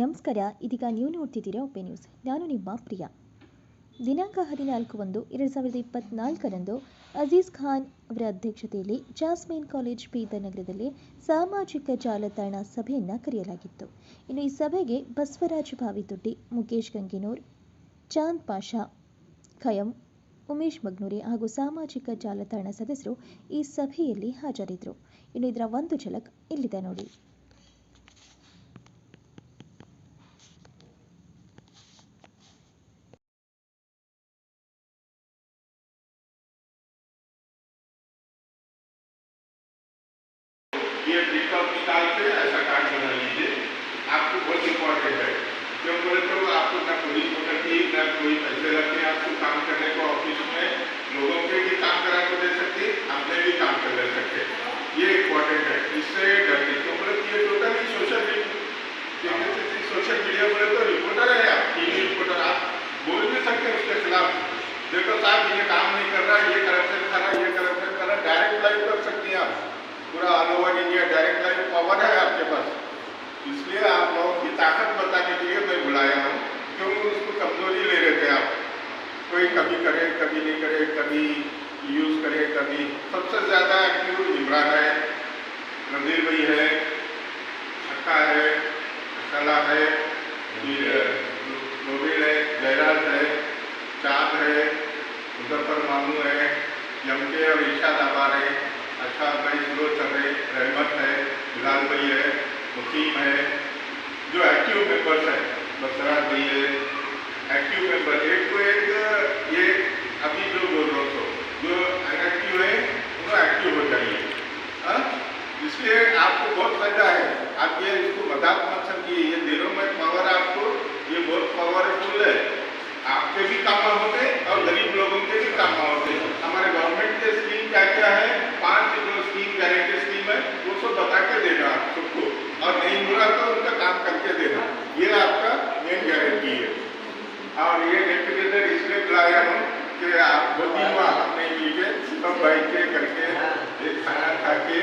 ನಮಸ್ಕಾರ, ಇದೀಗ ನೀವು ನೋಡ್ತಿದ್ದೀರಾ ಒಪೆ ನ್ಯೂಸ್. ನಾನು ನಿಮ್ಮ ಪ್ರಿಯ. ದಿನಾಂಕ ಹದಿನಾಲ್ಕು ಒಂದು ಎರಡು ಸಾವಿರದ ಇಪ್ಪತ್ನಾಲ್ಕರಂದು ಅಜೀಜ್ ಖಾನ್ ಅವರ ಅಧ್ಯಕ್ಷತೆಯಲ್ಲಿ ಜಾಸ್ಮಿನ್ ಕಾಲೇಜ್ ಬೀದರ್ ನಗರದಲ್ಲಿ ಸಾಮಾಜಿಕ ಜಾಲತಾಣ ಸಭೆಯನ್ನು ಕರೆಯಲಾಗಿತ್ತು. ಇನ್ನು ಈ ಸಭೆಗೆ ಬಸವರಾಜ ಭಾವಿದೊಡ್ಡಿ ಮುಖೇಶ್ ಗಂಗಿನೂರ್, ಚಾಂದ್ ಪಾಷಾ, ಖಯಂ, ಉಮೇಶ್ ಮಗ್ನೂರಿ ಹಾಗೂ ಸಾಮಾಜಿಕ ಜಾಲತಾಣ ಸದಸ್ಯರು ಈ ಸಭೆಯಲ್ಲಿ ಹಾಜರಿದ್ದರು. ಇನ್ನು ಇದರ ಒಂದು ಝಲಕ್ ಇಲ್ಲಿದೆ ನೋಡಿ. निकाल के ऐसा कार्ड बना लीजिए। आपको बहुत इम्पोर्टेंट है। क्यों? बोले तो आपको ना पुलिस पकड़ती ना कोई पैसे लगते आपको काम करने को ऑफ़िस में लोगों के भी काम करा को दे सकती, अपने भी काम कर ले सकते। ये इम्पोर्टेंट है। इससे डरते क्यों? बोले, ये टोटली सोशल सोशल मीडिया बोले तो रिपोर्टर है आप टीवी रिपोर्टर आप बोल भी सकते उसके खिलाफ। देखो साहब, ये काम नहीं कर रहा, ये करप्शन कर रहा, ये करप्शन कर रहा डायरेक्ट लाइव कर सकती हैं आप पूरा all over India direct live power है आपके पास इसलिए आप लोगों की ताकत बताने के लिए मैं बुलाया हूँ क्यों उसको कमज़ोरी ले रहे थे आप। कोई कभी करे, कभी नहीं करे, कभी यूज़ करे, कभी। सबसे ज़्यादा एक्टिव इमरान है नजीर भाई है, छक्का है कला है नोबिल है, जयराज है, चाँद है, मुजफ्फर मामू है, यमके और ईशा दाबार है अच्छा भाई सुलोचन है, रहमत है बिलाल भाई है। मुकीम है, जो एक्टिव मेंबर्स हैं बसराज भाई है एक्टिव मेंबर एक तो एक, ये अभी जो बोल रहा हूँ जो अनएक्टिव है, उनको एक्टिव हो जाइए। हाँ? इसलिए आपको बहुत फ़ायदा है। आप ये इसको मज़ाक मत समझिए ये दिनों में पावर आपको ये बहुत पावरफुल है आपके भी काम होते और गरीब लोगों के भी काम होते हमारे गवर्नमेंट के स्कीम क्या क्या है पाँच जो स्कीम गारंटी स्कीम है वो सब बता के देना आप सबको और नहीं हो रहा तो उनका काम करके देना ये आपका मेन गारंटी है और ये गेट टुगेदर इसलिए बुलाया हूँ आप दो तीन बार हमने मिल के सब बैठ करके, एक खाना खा के,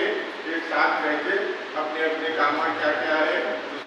एक साथ रह के अपने अपने काम क्या